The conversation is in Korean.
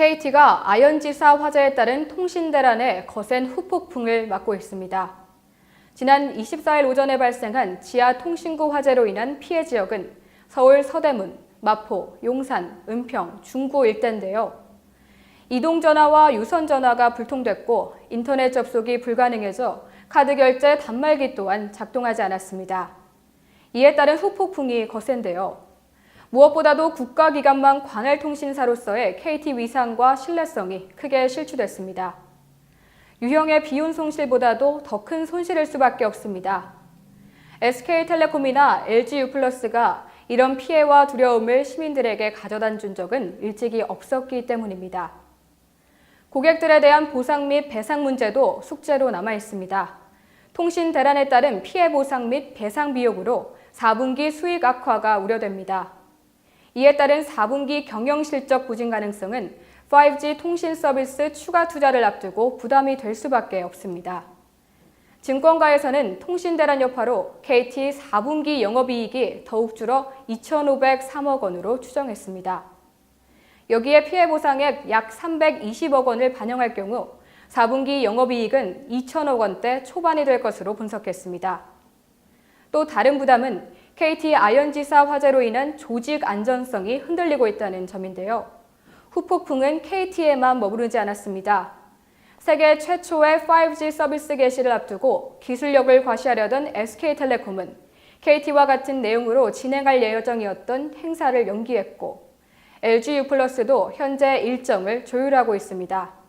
KT가 아연지사 화재에 따른 통신 대란의 거센 후폭풍을 맞고 있습니다. 지난 24일 오전에 발생한 지하 통신구 화재로 인한 피해 지역은 서울 서대문, 마포, 용산, 은평, 중구 일대인데요. 이동 전화와 유선 전화가 불통됐고 인터넷 접속이 불가능해져 카드 결제 단말기 또한 작동하지 않았습니다. 이에 따른 후폭풍이 거센데요. 무엇보다도 국가기관망 관할통신사로서의 KT 위상과 신뢰성이 크게 실추됐습니다. 유형의 비운송실보다도 더 큰 손실일 수밖에 없습니다. SK텔레콤이나 LG유플러스가 이런 피해와 두려움을 시민들에게 가져다 준 적은 일찍이 없었기 때문입니다. 고객들에 대한 보상 및 배상 문제도 숙제로 남아 있습니다. 통신 대란에 따른 피해 보상 및 배상 비용으로 4분기 수익 악화가 우려됩니다. 이에 따른 4분기 경영 실적 부진 가능성은 5G 통신 서비스 추가 투자를 앞두고 부담이 될 수밖에 없습니다. 증권가에서는 통신 대란 여파로 KT 4분기 영업이익이 더욱 줄어 2,503억 원으로 추정했습니다. 여기에 피해 보상액 약 320억 원을 반영할 경우 4분기 영업이익은 2천억 원대 초반이 될 것으로 분석했습니다. 또 다른 부담은 KT 아연지사 화재로 인한 조직 안전성이 흔들리고 있다는 점인데요. 후폭풍은 KT에만 머무르지 않았습니다. 세계 최초의 5G 서비스 개시를 앞두고 기술력을 과시하려던 SK텔레콤은 KT와 같은 내용으로 진행할 예정이었던 행사를 연기했고 LG유플러스도 현재 일정을 조율하고 있습니다.